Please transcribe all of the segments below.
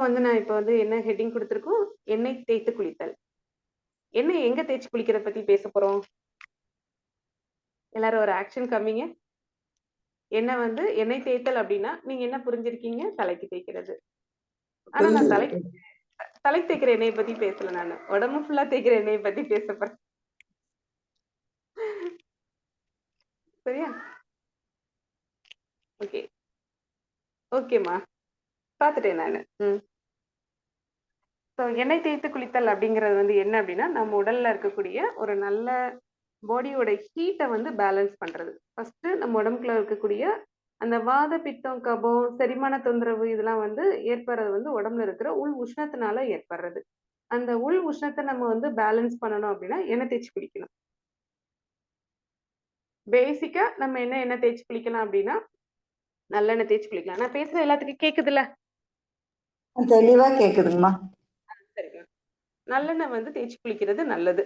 வந்து நான் இப்ப வந்து என்ன ஹெட்டிங் குடுத்துருக்கோம்? எண்ணெய் தேய்த்து குளித்தல். எண்ணெய் எங்க தேய்ச்சு குளிக்கிறத பத்தி பேச போறோம்? எல்லாரும் ஒரு ஆக்ஷன் காமிங்க. எண்ணெய் வந்து எண்ணெய் தேய்த்தல் அப்டின்னா, நீங்க என்ன புரிஞ்சிருக்கீங்க? தலைக்கு தேய்க்கிறது. ஆனா நான் தலைக்கு தலைக்கு தேய்க்கிற எண்ணெய பத்தி பேசல நானு. உடம்பு ஃபுல்லா தேய்க்கிற எண்ணெய பத்தி பேச போறேன். சரியா? ஓகே. ஓகேம்மா. பாத்துட்டேன் நானு. ம். ஸோ எண்ணெய் தேய்த்து குளித்தல் அப்படிங்கிறது வந்து என்ன அப்படின்னா, நம்ம உடல்ல இருக்கக்கூடிய ஒரு நல்ல பாடியோட ஹீட்ட வந்து பேலன்ஸ் பண்றது. ஃபர்ஸ்ட் நம்ம உடம்புக்குள்ள இருக்கக்கூடிய அந்த வாத, பித்தம், கபம், செரிமான தொந்தரவு இதெல்லாம் வந்து ஏற்படுறது வந்து உடம்புல இருக்கிற உள் உஷ்ணத்தினால ஏற்படுறது. அந்த உள் உஷ்ணத்தை நம்ம வந்து பேலன்ஸ் பண்ணணும் அப்படின்னா, எண்ணெய் தேய்ச்சி குளிக்கணும். பேசிக்கா நம்ம என்ன எண்ணெய் தேய்ச்சி குளிக்கலாம் அப்படின்னா, நல்லெண்ணெய் தேய்ச்சி குளிக்கலாம். நான் பேசுறது எல்லாத்துக்கும் கேக்குதுல்ல? தெளிவா கேக்குதுங்கம்மா. நல்லெண்ணெய் வந்து தேய்ச்சி குளிக்கிறது நல்லது.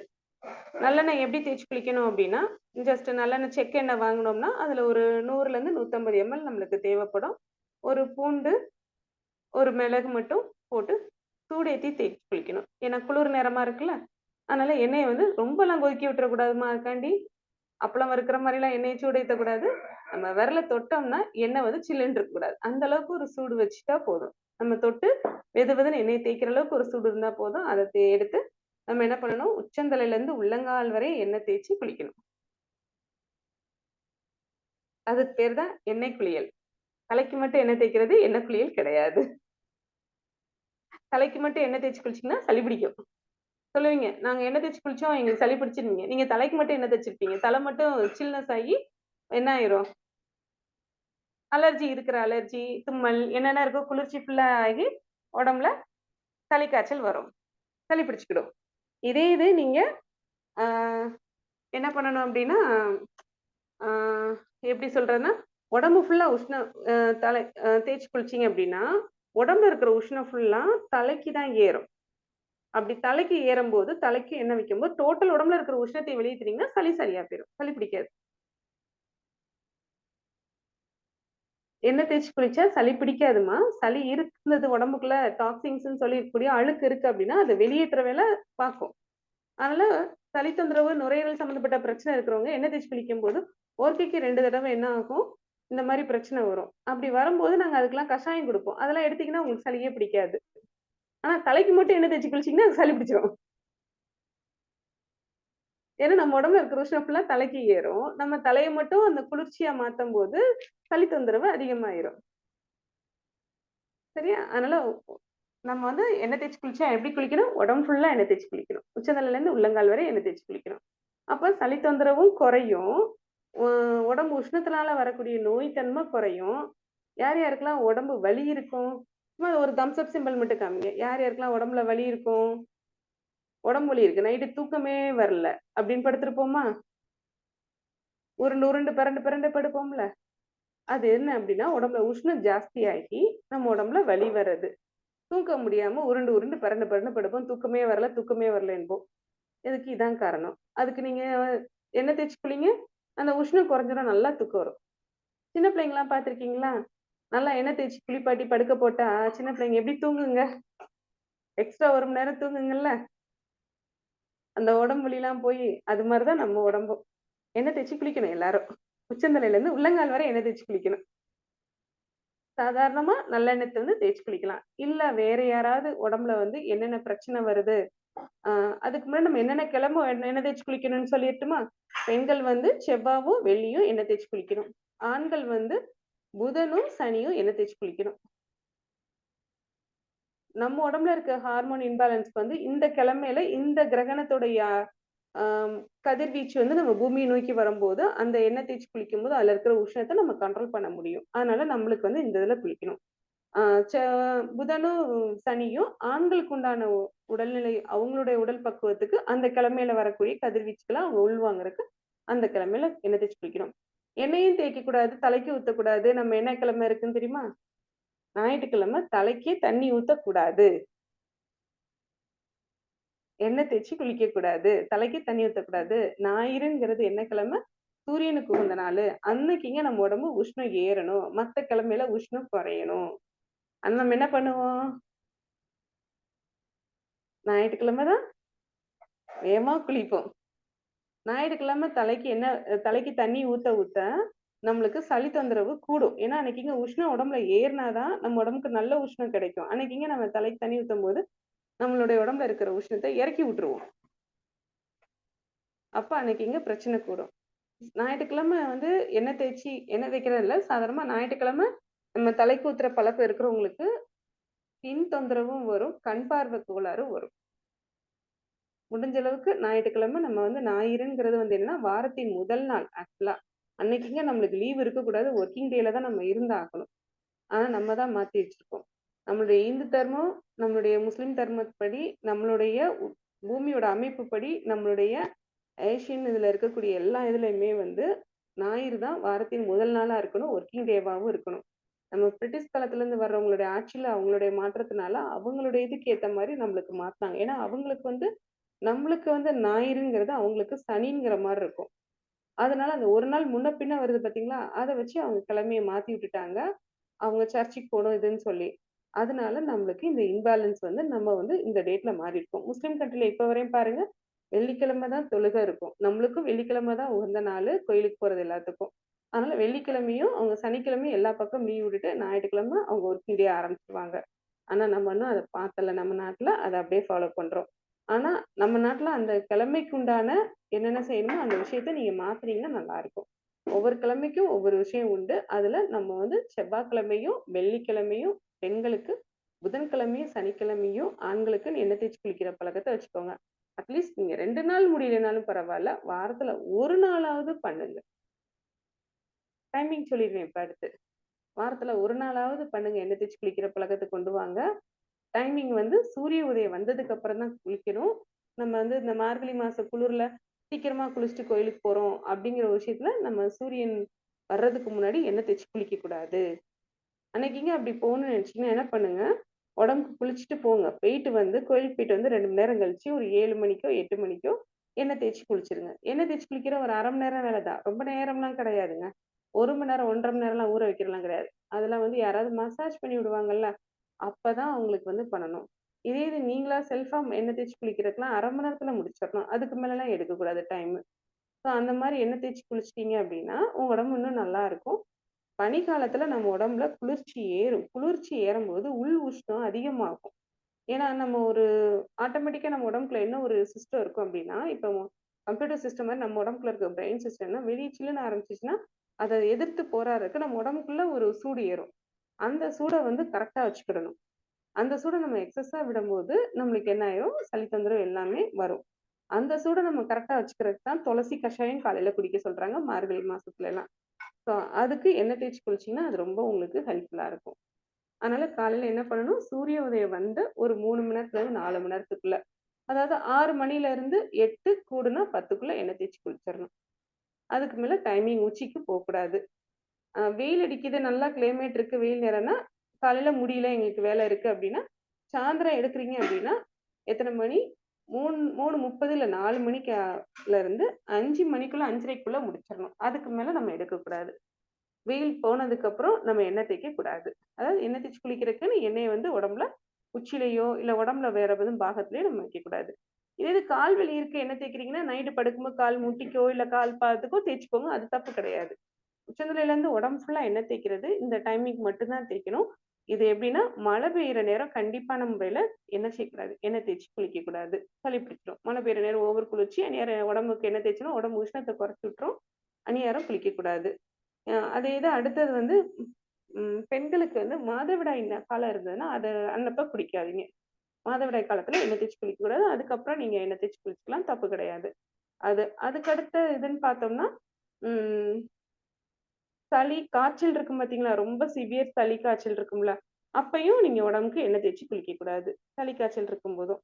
நல்லெண்ணெய் எப்படி தேய்ச்சி குளிக்கணும் அப்படின்னா, ஜஸ்ட் நல்லெண்ணெய் செக்கெண்ணெய் வாங்கினோம்னா அதில் ஒரு 100லேருந்து 150 எம்எல் நம்மளுக்கு தேவைப்படும். ஒரு பூண்டு, ஒரு மிளகு மட்டும் போட்டு சூடேற்றி தேய்ச்சி குளிக்கணும். ஏன்னா குளிர் நேரமாக இருக்குல்ல. அதனால எண்ணெயை வந்து ரொம்பலாம் கொதிக்க விட்டுறக்கூடாதுமா இருக்காண்டி அப்பளம் இருக்கிற மாதிரிலாம் எண்ணெயை சூடேத்தக்கூடாது. நம்ம விரல தொட்டோம்னா, எண்ணெய் வந்து சில்லுன்னு இருக்கக்கூடாது. அந்த அளவுக்கு ஒரு சூடு வச்சுட்டா போதும். நம்ம தொட்டு வெது வெதுன்னு எண்ணெய் தேய்க்கிற அளவுக்கு ஒரு சூடு இருந்தால் போதும். அதை எடுத்து நம்ம என்ன பண்ணணும், உச்சந்தலையிலேருந்து உள்ளங்கால் வரை எண்ணெய் தேய்ச்சி குளிக்கணும். அதுக்கு பேர் தான் எண்ணெய் குளியல். தலைக்கு மட்டும் எண்ணெய் தேய்க்கிறது எண்ணெய் குளியல் கிடையாது. தலைக்கு மட்டும் எண்ணெய் தேய்ச்சி குளிச்சீங்கன்னா சளி பிடிக்கும். சொல்லுவீங்க, "நாங்க எண்ணெய் தேய்ச்சி குளிச்சோம், எங்களுக்கு சளி பிடிச்சிருந்தீங்க நீங்க தலைக்கு மட்டும் எண்ணெய் தேய்ச்சிருப்பீங்க. தலை மட்டும் சில்னஸ் ஆகி என்ன ஆயிரும்? அலர்ஜி இருக்கிற அலர்ஜி, தும்மல் என்னென்ன இருக்கோ குளிர்ச்சி ஃபுல்லாக ஆகி உடம்புல சளி காய்ச்சல் வரும். சளி பிடிச்சிக்கிடும் இதே இது நீங்கள் என்ன பண்ணணும் அப்படின்னா, எப்படி சொல்றதுன்னா, உடம்பு ஃபுல்லாக உஷ்ணம் தலை தேய்ச்சி குளிச்சிங்க குளிச்சீங்க அப்படின்னா, உடம்புல இருக்கிற உஷ்ணம் ஃபுல்லா தலைக்கு தான் ஏறும். அப்படி தலைக்கு ஏறும்போது, தலைக்கு எண்ணெய் வைக்கும்போது, டோட்டல் உடம்புல இருக்கிற உஷ்ணத்தை வெளியேற்றினீங்கன்னா சளி சரியாக போயிடும் சளி பிடிக்காது. எண்ணெய் தேய்ச்சி குளிச்சா சளி பிடிக்காதும்மா. சளி இருந்தது உடம்புக்குள்ள டாக்ஸிங்ஸ்ன்னு சொல்லக்கூடிய அழுக்கு இருக்கு அப்படின்னா, அதை வெளியேற்ற வேலை பார்க்கும் அதனால சளி தொந்தரவு, நுரையீரல் சம்மந்தப்பட்ட பிரச்சனை இருக்கிறவங்க எண்ணெய் தேய்ச்சி குளிக்கும் போது ஒருக்கைக்கு ரெண்டு தடவை என்ன ஆகும், இந்த மாதிரி பிரச்சனை வரும். அப்படி வரும்போது நாங்கள் அதுக்கெல்லாம் கஷாயம் கொடுப்போம் அதெல்லாம் எடுத்தீங்கன்னா உங்களுக்கு சளியே பிடிக்காது. ஆனா தலைக்கு மட்டும் எண்ணெய் தேய்ச்சி குளிச்சிங்கன்னா சளி பிடிச்சிரும். ஏன்னா நம்ம உடம்புல இருக்கிற உஷ்ணம் ஃபுல்லா தலைக்கு ஏறும். நம்ம தலையை மட்டும் அந்த குளிர்ச்சியா மாத்தும்போது, சளி தொந்தரவு அதிகமாயிரும். சரியா? அதனால நம்ம வந்து எண்ணெய் தேய்ச்சி குளிச்சா எப்படி குளிக்கணும்? உடம்பு ஃபுல்லா எண்ணெய் தேய்ச்சி குளிக்கணும். உச்சந்தலையிலேருந்து உள்ளங்கால் வரை எண்ணெய் தேய்ச்சி குளிக்கணும். அப்ப சளி தொந்தரவும் குறையும். உடம்பு உஷ்ணத்தினால வரக்கூடிய நோய் தன்மை குறையும். யார் யாருக்கெல்லாம் உடம்பு வலி இருக்கும்? சும்மா ஒரு தம்ஸ் அப் சிம்பிள் மட்டும் காமிங்க. யார் யாருக்கெல்லாம் உடம்புல வலி இருக்கும்? உடம்பு வலி இருக்கு. நைட்டு தூக்கமே வரல. அப்படின்னு படுத்திருப்போமா? உருண்டு உருண்டு பிறண்டு பிறண்டு படுப்போம்ல. அது என்ன அப்படின்னா, உடம்புல உஷ்ணம் ஜாஸ்தி ஆகி நம்ம உடம்புல வலி வர்றது. தூக்க முடியாம உருண்டு உருண்டு பிறண்டு பிறண்டு படுப்போம். தூக்கமே வரல, தூக்கமே வரல என்போம். இதுக்கு இதான் காரணம். அதுக்கு நீங்க என்ன தேய்ச்சி குளிங்க. அந்த உஷ்ணம் குறைஞ்சிடும் நல்லா தூக்கம் வரும். சின்ன பிள்ளைங்களாம் பார்த்துருக்கீங்களா? நல்லா எண்ணெய் தேய்ச்சி குளிப்பாட்டி படுக்க போட்டா, சின்ன பிள்ளைங்க எப்படி தூங்குங்க? எக்ஸ்ட்ரா ஒரு மணி நேரம் தூங்குங்கல்ல? அந்த உடம்பு போய் அது மாதிரிதான் நம்ம உடம்பும். எண்ணெய் தேய்ச்சி குளிக்கணும் எல்லாரும். உச்சந்தலையில இருந்து உள்ளங்கால் வரை எண்ணெய் தேய்ச்சி குளிக்கணும். சாதாரணமா நல்லெண்ணத்தை வந்து தேய்ச்சி குளிக்கலாம். இல்ல வேற யாராவது உடம்புல வந்து என்னென்ன பிரச்சனை வருது, ஆஹ் அதுக்கு முன்னாடி நம்ம என்னென்ன கிளம்போ எண்ணெய் தேய்ச்சி குளிக்கணும்னு சொல்லிட்டுமா பெண்கள் வந்து செவ்வாவும், வெள்ளியும் எண்ணெய் தேய்ச்சி குளிக்கணும். ஆண்கள் வந்து புதனும், சனியும் எண்ணெய் தேய்ச்சி குளிக்கணும். நம்ம உடம்புல இருக்க ஹார்மோன் இம்பேலன்ஸ்க்கு வந்து இந்த கிழமையில இந்த கிரகணத்துடைய கதிர்வீச்சு வந்து நம்ம பூமியை நோக்கி வரும்போது, அந்த எண்ணெய் தேய்ச்சு குளிக்கும்போது, அதுல இருக்கிற உஷ்ணத்தை நம்ம கண்ட்ரோல் பண்ண முடியும். அதனால நம்மளுக்கு வந்து இந்த இதுல குளிக்கணும். புதனும், சனியும் ஆண்களுக்கு உண்டான உடல்நிலை அவங்களுடைய உடல் பக்குவத்துக்கு அந்த கிழமையில வரக்கூடிய கதிர்வீச்சுகள அவங்க உள்வாங்கறதுக்கு அந்த கிழமையில எண்ணெய் தேய்ச்சி குளிக்கணும். எண்ணெயும் தேய்க்க கூடாது தலைக்கு ஊத்தக்கூடாது. நம்ம என்ன கிழமை இருக்குன்னு தெரியுமா? ஞாயிற்றுக்கிழமை தலைக்கே தண்ணி ஊற்றக்கூடாது எண்ணெய் தேய்ச்சி குளிக்க கூடாது தலைக்கு தண்ணி ஊற்றக்கூடாது ஞாயிறுங்கிறது என்ன கிழமை? சூரியனுக்கு உகந்த நாளு. அன்னைக்குங்க நம்ம உடம்பு உஷ்ணம் ஏறணும். மத்த கிழமையில உஷ்ணம் குறையணும். ஆனா நம்ம என்ன பண்ணுவோம்? ஞாயிற்றுக்கிழமை தான் வேகமா குளிப்போம் ஞாயிற்றுக்கிழமை தலைக்கு என்ன தலைக்கு தண்ணி ஊத்த ஊத்த நம்மளுக்கு சளி தொந்தரவு கூடும். ஏன்னா அன்னைக்கு உஷ்ணம் உடம்புல ஏறினாதான் நம்ம உடம்புக்கு நல்ல உஷ்ணம் கிடைக்கும். அன்னைக்கு நம்ம தலைக்கு தண்ணி ஊற்றும் போது நம்மளுடைய உடம்புல இருக்கிற உஷ்ணத்தை இறக்கி விட்டுருவோம். அப்ப அன்னைக்குங்க பிரச்சனை கூடும். ஞாயிற்றுக்கிழமை வந்து எண்ணெய் தேய்ச்சி எண்ணெய் தேய்க்கிறது இல்லை சாதாரணமா ஞாயிற்றுக்கிழமை நம்ம தலைக்கு ஊத்துற பழக்கம் இருக்கிறவங்களுக்கு பின் தொந்தரவும் வரும் கண் பார்வை கோளாறும் வரும். முடிஞ்ச அளவுக்கு ஞாயிற்றுக்கிழமை நம்ம வந்து ஞாயிறுங்கிறது வந்து என்னன்னா வாரத்தின் முதல் நாள் ஆக்சுவலா அன்னைக்குங்க நம்மளுக்கு லீவ் இருக்கக்கூடாது. ஒர்க்கிங் டேல தான் நம்ம இருந்தாகணும். ஆனா நம்ம தான் மாத்தி வச்சிருக்கோம். நம்மளுடைய இந்து தர்மம் நம்மளுடைய முஸ்லிம் தர்மப்படி நம்மளுடைய பூமியோட அமைப்பு படி நம்மளுடைய ஏஷியன் இதுல இருக்கக்கூடிய எல்லா இதுலயுமே வந்து ஞாயிறு தான் வாரத்தின் முதல் நாளா இருக்கணும். ஒர்க்கிங் டேவாவும் இருக்கணும். நம்ம பிரிட்டிஷ் காலத்துல இருந்து வர்றவங்களுடைய ஆட்சியில அவங்களுடைய மாற்றத்தினால அவங்களுடைய இதுக்கு ஏத்த மாதிரி நம்மளுக்கு மாத்தாங்க ஏன்னா அவங்களுக்கு வந்து நம்மளுக்கு வந்து ஞாயிறுங்கிறது அவங்களுக்கு சனிங்கிற மாதிரி இருக்கும். அதனால அந்த ஒரு நாள் முன்ன பின்ன வருது பாத்தீங்களா? அதை வச்சு அவங்க கிழமைய மாத்தி விட்டுட்டாங்க. அவங்க சர்ச்சுக்கு போகணும் இதுன்னு சொல்லி. அதனால நம்மளுக்கு இந்த இம்பேலன்ஸ் வந்து நம்ம வந்து இந்த டேட்ல மாறி இருக்கோம். முஸ்லிம் கண்ட்ரில இப்ப வரையும் பாருங்க வெள்ளிக்கிழமை தான் தொழுகை இருக்கும். நம்மளுக்கும் வெள்ளிக்கிழமை தான் உகந்த நாள் கோயிலுக்கு போறது எல்லாத்துக்கும். அதனால வெள்ளிக்கிழமையும் அவங்க சனிக்கிழமையும் எல்லா பக்கம் லீவ் விட்டுட்டு ஞாயிற்றுக்கிழமை அவங்க ஒர்க்கிங் டே ஆரம்பிச்சிருவாங்க. ஆனா நம்ம இன்னும் அதை பார்த்தல நம்ம நாட்டுல அதை அப்படியே ஃபாலோ பண்றோம். ஆனா நம்ம நாட்டுல அந்த கிழமைக்கு உண்டான என்னென்ன செய்யணுமோ அந்த விஷயத்த நீங்க மாத்துனீங்கன்னா நல்லா இருக்கும் ஒவ்வொரு கிழமைக்கும் ஒவ்வொரு விஷயம் உண்டு. அதுல நம்ம வந்து செவ்வாய்க்கிழமையும் வெள்ளிக்கிழமையும் பெண்களுக்கு புதன்கிழமையும் சனிக்கிழமையும் ஆண்களுக்கு எண்ணெய் தேய்ச்சி குளிக்கிற பழக்கத்தை வச்சுக்கோங்க. அட்லீஸ்ட் நீங்க ரெண்டு நாள் முடியலனாலும் பரவாயில்ல வாரத்துல ஒரு நாளாவது பண்ணுங்க. டைமிங் சொல்லிடுவேன் இப்ப அடுத்து. வாரத்துல ஒரு நாளாவது பண்ணுங்க எண்ணெய் தேய்ச்சி குளிக்கிற பழக்கத்தை கொண்டு வாங்க. டைமிங் வந்து சூரிய உதயம் வந்ததுக்கு அப்புறம் தான் குளிக்கணும். நம்ம வந்து இந்த மார்கழி மாச குளிர்ல சீக்கிரமா குளிச்சுட்டு கோயிலுக்கு போறோம் அப்படிங்கிற விஷயத்துல நம்ம சூரியன் வர்றதுக்கு முன்னாடி எண்ணெய் தேய்ச்சி குளிக்க கூடாது. அன்னைக்குங்க அப்படி போகணும்னு நினைச்சீங்கன்னா என்ன பண்ணுங்க? உடம்புக்கு குளிச்சுட்டு போங்க. போயிட்டு வந்து கோயிலுக்கு போயிட்டு வந்து ரெண்டு மணி நேரம் கழிச்சு ஒரு ஏழு மணிக்கோ எட்டு மணிக்கோ எண்ணெய் தேய்ச்சி குளிச்சிருங்க. எண்ணெய் தேய்ச்சி குளிக்கிற ஒரு அரை மணி நேரம் வேலை தான். ரொம்ப நேரம்லாம் கிடையாதுங்க. ஒரு மணி நேரம் ஒன்றரை மணி நேரம்லாம் ஊற வைக்கிறலாம் கிடையாது. அதெல்லாம் வந்து யாராவது மசாஜ் பண்ணி விடுவாங்கல்ல அப்பதான் அவங்களுக்கு வந்து பண்ணணும். இதே இது நீங்களா செல்ஃபா எண்ணெய் தேய்ச்சி குளிக்கிறதுக்குலாம் அரை மணி நேரத்துல முடிச்சிடணும். அதுக்கு மேல எல்லாம் எடுக்கக்கூடாது டைம் ஸோ அந்த மாதிரி எண்ணெய் தேய்ச்சி குளிச்சிட்டீங்க அப்படின்னா உங்க உடம்பு இன்னும் நல்லா இருக்கும். பனிக்காலத்துல நம்ம உடம்புல குளிர்ச்சி ஏறும். குளிர்ச்சி ஏறும்போது உள் உஷ்ணம் அதிகமாகும். ஏன்னா நம்ம ஒரு ஆட்டோமேட்டிக்கா நம்ம உடம்புக்குள்ள என்ன ஒரு சிஸ்டம் இருக்கும் அப்படின்னா இப்போ கம்ப்யூட்டர் சிஸ்டம் மாதிரி நம்ம உடம்புக்குள்ள இருக்க பிரெயின் சிஸ்டம்னா வெளியே சில்லுன்னு ஆரம்பிச்சிச்சுன்னா அதை எதிர்த்து போராடுறதுக்கு நம்ம உடம்புக்குள்ள ஒரு சூடு ஏறும். அந்த சூடை வந்து கரெக்டா வச்சுக்கிடணும். அந்த சூடை நம்ம எக்ஸஸா விடும்போது நம்மளுக்கு என்ன ஆயிரும்? சளி தொந்தரவு எல்லாமே வரும். அந்த சூடை நம்ம கரெக்டா வச்சுக்கிறதுக்கு தான் துளசி கஷாயம் காலையில குடிக்க சொல்றாங்க மார்கழி மாசத்துல எல்லாம் ஸோ அதுக்கு எண்ணெய் தேய்ச்சி குளிச்சிங்கன்னா அது ரொம்ப உங்களுக்கு ஹெல்ப்ஃபுல்லா இருக்கும். அதனால காலையில என்ன பண்ணணும்? சூரிய உதயம் வந்து ஒரு மூணு மணி நேரத்துல இருந்து நாலு மணி நேரத்துக்குள்ள. அதாவது ஆறு மணில இருந்து எட்டு கூடுனா பத்துக்குள்ள எண்ணெய் தேய்ச்சி குளிச்சிடணும். அதுக்கு மேல டைமிங் உச்சிக்கு போகக்கூடாது. வெயில் அடிக்குது நல்லா கிளைமேட் இருக்கு வெயில் நேரம்னா காலையில முடியல எங்களுக்கு வேலை இருக்கு அப்படின்னா சாயந்தரம் எடுக்கிறீங்க அப்படின்னா எத்தனை மணி? மூணு மூணு முப்பது இல்லை நாலு மணிக்குல இருந்து அஞ்சு மணிக்குள்ள அஞ்சரைக்குள்ள முடிச்சிடணும். அதுக்கு மேல நம்ம எடுக்கக்கூடாது. வெயில் போனதுக்கு அப்புறம் நம்ம எண்ணெய் தேய்க்க கூடாது. அதாவது எண்ணெய் தேய்ச்சி குளிக்கிறதுக்குன்னு எண்ணெயை வந்து உடம்புல உச்சிலையோ இல்ல உடம்புல வேற எதுவும் பாகத்திலயோ நம்ம வைக்க கூடாது. இதே இது கால் வலி இருக்கு எண்ணெய் தேய்க்கிறீங்கன்னா நைட்டு படுக்கும்போது கால் முட்டிக்கோ இல்ல கால் பாதத்துக்கோ தேய்ச்சிக்கோங்க. அது தப்பு கிடையாது. உச்சந்தலையில உடம்பு ஃபுல்லா எண்ணெய் தேய்க்கிறது. இந்த டைமிங் மட்டும்தான் தேய்க்கணும். இது எப்படின்னா மழை பெய்யுற நேரம் கண்டிப்பான முறையில எண்ணெய் செய்யக்கூடாது எண்ணெய் தேய்ச்சி குளிக்க கூடாது சளி பிடிச்சிடும் மழை பெய்யுற நேரம் ஓவர் குளிர்ச்சி அந்நேரம் உடம்புக்கு எண்ணெய் தேய்ச்சினா உடம்பு உஷ்ணத்தை குறைச்சி விட்டுரும். அந்நேரம் குளிக்க கூடாது அதே இது அடுத்தது வந்து பெண்களுக்கு வந்து மாதவிடாய் காலம் இருந்ததுன்னா அதை அன்னப்ப குடிக்காதீங்க. மாதவிடாய் காலத்துல எண்ணெய் தேய்ச்சி குளிக்க கூடாது அதுக்கப்புறம் நீங்க எண்ணெய் தேய்ச்சி குளிச்சுக்கலாம். தப்பு கிடையாது. அது அதுக்கு அடுத்த இதுன்னு பார்த்தோம்னா உம் சளி காய்ச்சல் இருக்கும் பாத்தீங்களா? ரொம்ப சிவியர் சளி காய்ச்சல் இருக்கும்ல. அப்பயும் நீங்க உடம்புக்கு எண்ணெய் தேய்ச்சி குளிக்க கூடாது. சளி காய்ச்சல் இருக்கும் போதும்.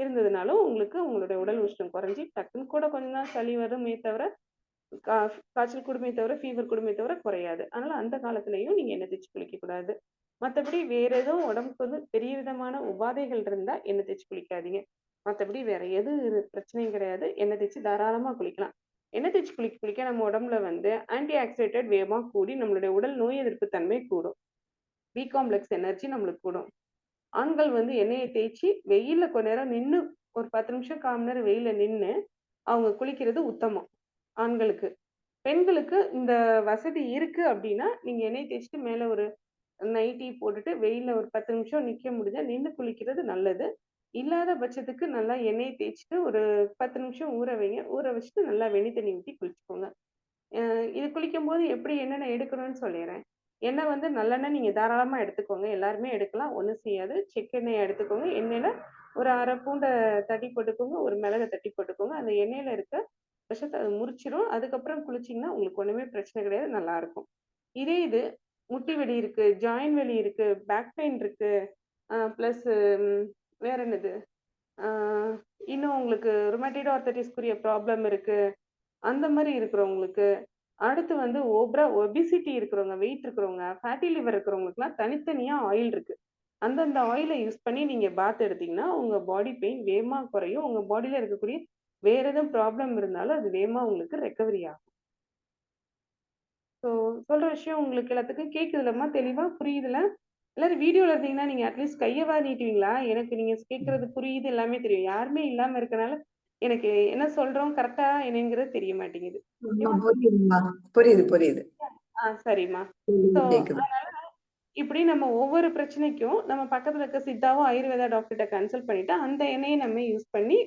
இருந்ததுனாலும் உங்களுக்கு உங்களுடைய உடல் உஷ்ணம் குறைஞ்சி டக்குன்னு கூட கொஞ்ச நாள் சளி வருமே தவிர கா- காய்ச்சல் கூடுமே தவிர ஃபீவர் கூடுமே தவிர குறையாது. அதனால அந்த காலத்துலயும் நீங்க எண்ணெய் தேய்ச்சி குளிக்க கூடாது. மத்தபடி வேற எதுவும் உடம்புக்கு வந்து பெரிய விதமான உபாதைகள் இருந்தா எண்ணெய் தேய்ச்சி குளிக்காதீங்க. மத்தபடி வேற எது பிரச்சனையும் கிடையாது. எண்ணெய் தேய்ச்சி தாராளமா குளிக்கலாம். எண்ணெய் தேய்ச்சி குளிக்க குளிக்க நம்ம உடம்புல வந்து ஆன்டி ஆக்சிடேட்டட் வேகமாக கூடி நம்மளுடைய உடல் நோய் எதிர்ப்பு தன்மை கூடும் பி காம்ப்ளெக்ஸ் எனர்ஜி நம்மளுக்கு கூடும் ஆண்கள் வந்து எண்ணெயை தேய்ச்சி வெயிலில் கொஞ்ச நேரம் நின்று ஒரு 10 நிமிஷம், கால் நேரம் வெயிலில் நின்று அவங்க குளிக்கிறது உத்தமம், ஆண்களுக்கு. பெண்களுக்கு இந்த வசதி இருக்கு அப்படின்னா நீங்க எண்ணெய் தேய்ச்சிட்டு மேலே ஒரு நைட்டி போட்டுட்டு வெயிலில் ஒரு 10 நிமிஷம் நிக்க முடிஞ்சா நின்று குளிக்கிறது நல்லது. இல்லாத பட்சத்துக்கு நல்லா எண்ணெய் தேய்ச்சிட்டு ஒரு 10 நிமிஷம் ஊற வைங்க. ஊற வச்சுட்டு நல்லா வெண்ணி தண்ணி ஊற்றி குளிச்சுக்கோங்க. இது குளிக்கும் போது எப்படி என்னென்ன எடுக்கணும்னு சொல்லிடுறேன் எண்ணெய் வந்து நல்லெண்ணெய் நீங்கள் தாராளமாக எடுத்துக்கோங்க. எல்லாருமே எடுக்கலாம். ஒன்றும் செய்யாது. செக்கெண்ணெயை எடுத்துக்கோங்க. எண்ணெயில் ஒரு அரை பூண்டை தட்டி போட்டுக்கோங்க. ஒரு மிளகை தட்டி போட்டுக்கோங்க. அந்த எண்ணெயில் இருக்க விஷத்தை அது முறிச்சிரும். அதுக்கப்புறம் குளிச்சிங்கன்னா உங்களுக்கு ஒன்றுமே பிரச்சனை கிடையாது. நல்லாயிருக்கும் இதே இது முட்டி வலி இருக்குது ஜாயிண்ட் வலி இருக்குது பேக் பெயின் இருக்குது ப்ளஸ் வேற என்னது? இன்னும் உங்களுக்கு ருமேட்டய்டு ஆர்த்தரைட்டிஸ்க்குரிய ப்ராப்ளம் இருக்கு. அந்த மாதிரி இருக்கிறவங்களுக்கு, அடுத்து வந்து ஓப்ரா ஒபிசிட்டி இருக்கிறவங்க, வெயிட் இருக்கிறவங்க, ஃபேட்டி லிவர் இருக்கிறவங்களுக்குலாம் தனித்தனியா ஆயில் இருக்கு. அந்தந்த ஆயிலை யூஸ் பண்ணி நீங்க பாத் எடுத்தீங்கன்னா, உங்க பாடி பெயின் வேகமாக குறையும். உங்க பாடியில் இருக்கக்கூடிய வேற எதுவும் ப்ராப்ளம் இருந்தாலும், அது வேகமாக உங்களுக்கு ரெக்கவரி ஆகும். ஸோ சொல்ற விஷயம் உங்களுக்கு எல்லாத்துக்கும் கேட்குதுலம்மா தெளிவா புரியுதுல எல்லாரும் வீடியோல இருந்தீங்கன்னா, நீங்க அட்லீஸ்ட் கையவாது நீட்டுவீங்களா? எனக்கு நீங்க கேட்கறது புரியுது, எல்லாமே தெரியும். யாருமே இல்லாம இருக்கனால, எனக்கு என்ன சொல்றோம் கரெக்ட்டா என்னங்கிறது தெரிய மாட்டேங்குது. புரியுது, புரியுது. ஆ சரிம்மா. அதனால இப்படி நம்ம ஒவ்வொரு பிரச்சனைக்கும் நம்ம பக்கத்துல இருக்க சித்தாவோ, ஆயுர்வேதா டாக்டர்ட்ட கன்சல்ட் பண்ணிட்டு, அந்த எண்ணெய நம்ம யூஸ் பண்ணி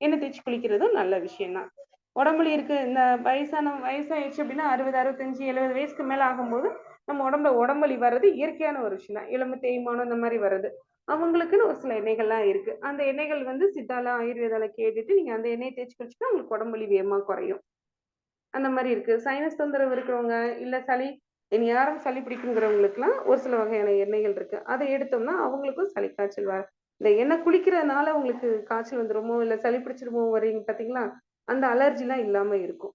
எண்ணெய் தேய்ச்சு குளிக்கிறதும் நல்ல விஷயம் தான். உடம்புல இருக்கு இந்த வயசான வயசாயிடுச்சு அப்படின்னா 60, 65, 70 வயசுக்கு மேல ஆகும்போது, நம்ம உடம்புல உடம்பு வலி வர்றது இயற்கையான ஒரு விஷயம் தான். இளம்பு தேய்மானம் இந்த மாதிரி வர்றது. அவங்களுக்குன்னு ஒரு சில எண்ணெய்கள்லாம் இருக்கு. அந்த எண்ணெய்கள் வந்து சித்தால, ஆயுர்வேதால கேட்டுட்டு நீங்க அந்த எண்ணெயை தேய்ச்சி குளிச்சுன்னா உங்களுக்கு உடம்பு வலி வேகமா குறையும். அந்த மாதிரி இருக்கு. சைனஸ் தொந்தரவு இருக்கிறவங்க, இல்ல சளி எந்நேரம் சளி பிடிக்குங்கிறவங்களுக்குலாம் ஒரு சில வகையான எண்ணெய்கள் இருக்கு. அதை எடுத்தோம்னா, அவங்களுக்கும் சளி, காய்ச்சல் வர இந்த எண்ணெய் குளிக்கிறதுனால உங்களுக்கு காய்ச்சல் வந்துருமோ, இல்ல சளி பிடிச்சிருமோ வரீங்க பார்த்தீங்களா? அந்த அலர்ஜிலாம் இல்லாம இருக்கும்.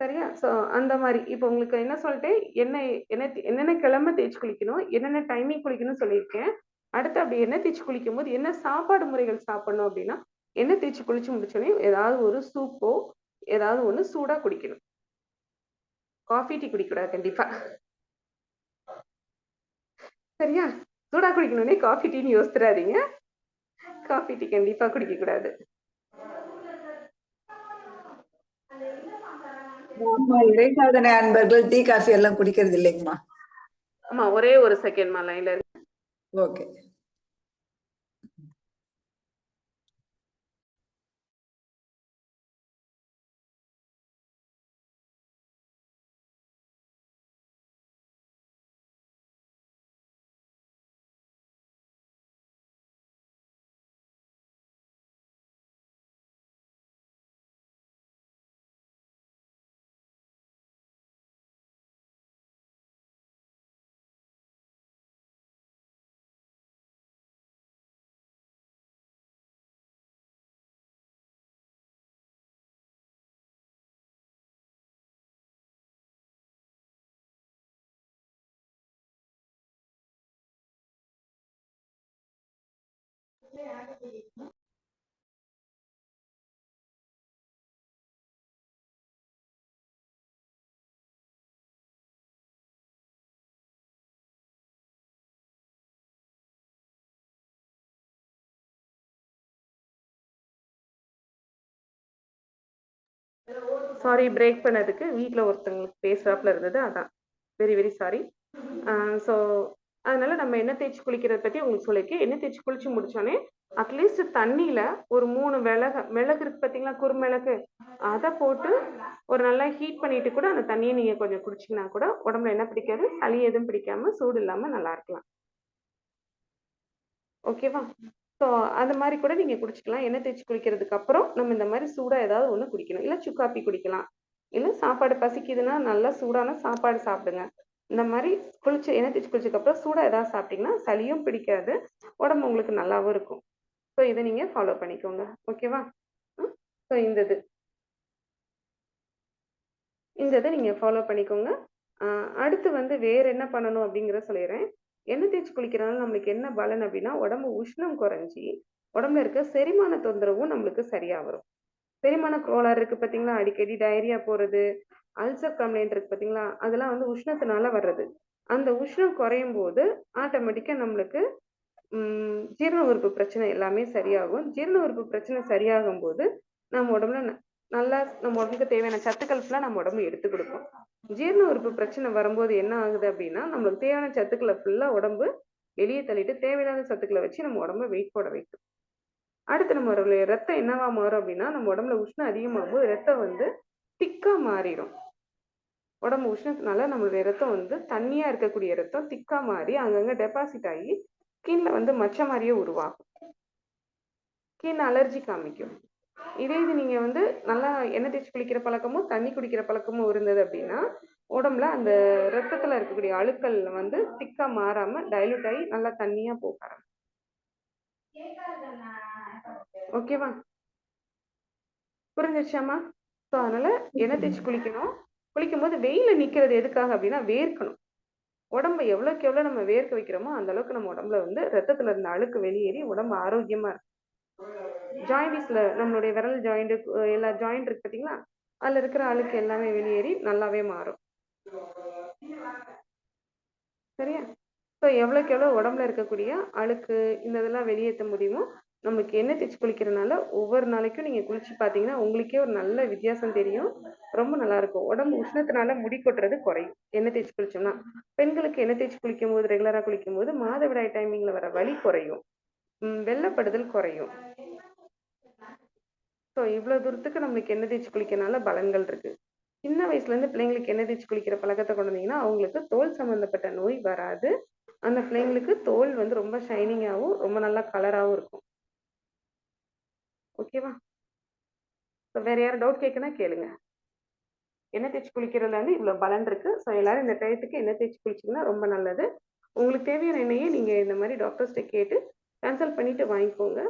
சரியா? ஸோ அந்த மாதிரி இப்போ உங்களுக்கு என்ன சொல்லிட்டேன் என்ன என்ன என்னென்ன கிழமை தேய்ச்சி குளிக்கணும், என்னென்ன டைமிங் குளிக்கணும்னு சொல்லியிருக்கேன். அடுத்து அப்படி எண்ணெய் குளிக்கும் குளிக்கும்போது என்ன சாப்பாடு முறைகள் சாப்பிடணும் அப்படின்னா, என்ன தேய்ச்சி குளிச்சு முடிச்சோனே, ஏதாவது ஒரு சூப்போ, ஏதாவது ஒன்று சூடா குடிக்கணும். காஃபி, டீ குடிக்கூடாது கண்டிப்பா. சரியா? சூடா குடிக்கணும்னே காஃபி, டீன்னு யோசித்துறாதீங்க காஃபி, டீ கண்டிப்பா குடிக்கக்கூடாது. ஆமா, இறைசாதனை அன்பர்கள் டீ, காஃபி எல்லாம் குடிக்கிறது இல்லைங்கம்மா. ஆமா, ஒரே ஒரு செகண்ட்மா லைன்ல. ஓகே. சாரி பிரேக் பண்ணதுக்கு. வீட்டில் ஒருத்தவங்களுக்கு பேசுறாப்புல இருந்தது. அதான். Very very sorry. ஸோ அதனால நம்ம எண்ணெய் தேய்ச்சி குளிக்கிறத பத்தி உங்களுக்கு சொல்லியிருக்கேன். எண்ணெய் தேய்ச்சி குளிச்சு முடிச்சோனே, அட்லீஸ்ட் தண்ணீல ஒரு மூணு மிளக மிளகு இருக்கு பார்த்தீங்களா? குறுமிளகு. அத போட்டு ஒரு நல்லா ஹீட் பண்ணிட்டு கூட அந்த தண்ணிய நீங்க கொஞ்சம் குடிச்சீங்கன்னா கூட, உடம்புல என்ன பிடிக்காது, சளி எதுவும் பிடிக்காம, சூடு இல்லாம நல்லா இருக்கலாம். ஓகேவா? ஸோ அந்த மாதிரி கூட நீங்க குடிச்சிக்கலாம் எண்ணெய் தேய்ச்சி குளிக்கிறதுக்கு அப்புறம், நம்ம இந்த மாதிரி சூடா ஏதாவது ஒண்ணு குடிக்கணும். இல்ல சுக்காப்பி குடிக்கலாம். இல்ல சாப்பாடு பசிக்குதுன்னா, நல்லா சூடான சாப்பாடு சாப்பிடுங்க. இந்த மாதிரி குளிச்சு எண்ணெய் தேய்ச்சு குளிச்சதுக்கப்புறம் சூடா ஏதாவது சாப்பிட்டீங்கன்னா, சளியும் பிடிக்காது. உடம்பு உங்களுக்கு நல்லாவும் இருக்கும். ஸோ இதை நீங்க ஃபாலோ பண்ணிக்கோங்க. ஓகேவா? ஸோ இந்த இது. இந்த இதை நீங்க ஃபாலோ பண்ணிக்கோங்க. அடுத்து வந்து வேற என்ன பண்ணணும் அப்படிங்கிறத சொல்லிடுறேன் எண்ணெய் தேய்ச்சி குளிக்கிறனால நம்மளுக்கு என்ன பலன் அப்படின்னா, உடம்பு உஷ்ணம் குறைஞ்சி உடம்புல இருக்க செரிமான தொந்தரவும் நம்மளுக்கு சரியா வரும். செரிமான கோளாறு இருக்கு பார்த்தீங்களா? அடிக்கடி டயரியா போறது, அல்சர் கம்ப்ளைண்ட் இருக்கு பார்த்தீங்களா? அதெல்லாம் வந்து உஷ்ணத்தினால வர்றது. அந்த உஷ்ணம் குறையும் போது ஆட்டோமேட்டிக்காக நம்மளுக்கு ஜீரண உறுப்பு பிரச்சனை எல்லாமே சரியாகும். ஜீரண உறுப்பு பிரச்சனை சரியாகும் போது நம்ம உடம்புல ந- நல்லா நம்ம உடம்புக்கு தேவையான சத்துக்கள் ஃபுல்லாக நம்ம உடம்பு எடுத்து கொடுக்கும். ஜீரண உறுப்பு பிரச்சனை வரும்போது என்ன ஆகுது அப்படின்னா நம்மளுக்கு தேவையான சத்துக்களை ஃபுல்லாக உடம்பு வெளியே தள்ளிட்டு தேவையில்லாத சத்துக்களை வச்சு நம்ம உடம்ப வெயிட் போட வைக்கும். அடுத்து நம்ம உடம்புல ரத்தம் என்னவா மாறும் அப்படின்னா நம்ம உடம்புல உஷ்ணம் அதிகமாகும் போது ரத்தம் வந்து திக்கா மாறிடும் உடம்பு உஷ்ணத்தினால நம்மளுடைய ரத்தம் வந்து தண்ணியா இருக்கக்கூடிய ரத்தம் திக்கா மாறி அங்கங்க டெபாசிட் ஆகி ஸ்கின்ல வந்து மச்ச மாதிரியே உருவாகும். ஸ்கின் அலர்ஜி காமிக்கும். இதே இது நீங்க வந்து நல்லா எண்ணெய் தேய்ச்சி குளிக்கிற பழக்கமும் தண்ணி குடிக்கிற பழக்கமும் இருந்தது அப்படின்னா உடம்புல அந்த ரத்தத்துல இருக்கக்கூடிய அழுக்கள் வந்து திக்கா மாறாம டைலூட் ஆகி நல்லா தண்ணியா போக ஆரம்பிக்கும். ஓகேவா புரிஞ்சிருச்சாமா ஸோ அதனால எண்ணெய் தேய்ச்சி குளிக்கணும். குளிக்கும் போது வெயில நிக்கிறது எதுக்காக அப்படின்னா வேர்க்கணும். உடம்பு எவ்வளவுக்கு எவ்வளவு நம்ம வேர்க்க வைக்கிறோமோ அந்த அளவுக்கு நம்ம உடம்புல வந்து ரத்தத்துல இருந்த அழுக்கு வெளியேறி உடம்பு ஆரோக்கியமா இருக்கும். ஜாயிண்டிஸ்ல நம்மளுடைய விரல் ஜாயிண்ட் எல்லா ஜாயிண்ட் இருக்கு பாத்தீங்களா? அதுல இருக்கிற அழுக்கு எல்லாமே வெளியேறி நல்லாவே மாறும். சரியா? ஸோ எவ்வளோக்கு எவ்வளோ உடம்புல இருக்கக்கூடிய அழுக்கு இந்த இதெல்லாம் வெளியேற்ற முடியுமோ நமக்கு எண்ணெய் தேய்ச்சி குளிக்கிறனால ஒவ்வொரு நாளைக்கும் நீங்கள் குளிச்சு பார்த்தீங்கன்னா உங்களுக்கே ஒரு நல்ல வித்தியாசம் தெரியும். ரொம்ப நல்லா இருக்கும். உடம்பு உஷ்ணத்தினால முடி கொட்டுறது குறையும். எண்ணெய் தேய்ச்சி குளிச்சோம்னா பெண்களுக்கு எண்ணெய் தேய்ச்சி குளிக்கும் போது ரெகுலராக குளிக்கும் போது மாதவிடாய் டைமிங்ல வர வலி குறையும். வெள்ளப்படுதல் குறையும். ஸோ இவ்வளோ தூரத்துக்கு நம்மளுக்கு எண்ணெய் தேய்ச்சி குளிக்கனால பலன்கள் இருக்கு. சின்ன வயசுலேருந்து பிள்ளைங்களுக்கு எண்ணெய் தேய்ச்சி குளிக்கிற பழக்கத்தை கொண்டு வந்தீங்கன்னா அவங்களுக்கு தோல் சம்மந்தப்பட்ட நோய் வராது. அந்த பிள்ளைங்களுக்கு தோல் வந்து ரொம்ப ஷைனிங்காகவும் ரொம்ப நல்லா கலராகவும் இருக்கும். ஓகேவா ஸோ வேற யாரும் டவுட் கேட்குன்னா கேளுங்க. எண்ணெய் தேய்ச்சி குளிக்கிறதுல வந்து இவ்வளோ பலன் இருக்கு. ஸோ எல்லாரும் இந்த டயத்துக்கு எண்ணெய் தேய்ச்சி குளிச்சிங்கன்னா ரொம்ப நல்லது. உங்களுக்கு தேவையான எண்ணெயை நீங்க இந்த மாதிரி டாக்டர்ஸ்ட்ட கேட்டு கன்சல்ட் பண்ணிட்டு வாங்கிக்கோங்க.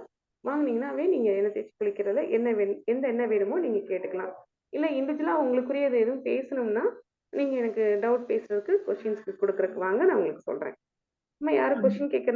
வாங்குனீங்கன்னாவே நீங்க எண்ணெய் தேய்ச்சி குளிக்கிறதுல என்ன வேணும் எந்த எண்ணெய் வேணுமோ நீங்க கேட்டுக்கலாம். இல்ல இண்டிவிஜுவலா உங்களுக்குரியது எதுவும் பேசணும்னா நீங்க எனக்கு டவுட் பேசுறதுக்கு கொஸ்டின்ஸ்க்கு கொடுக்குறதுக்கு வாங்க நான் உங்களுக்கு சொல்றேன். அம்மா யாரும் கொஸ்டின் கேட்கறது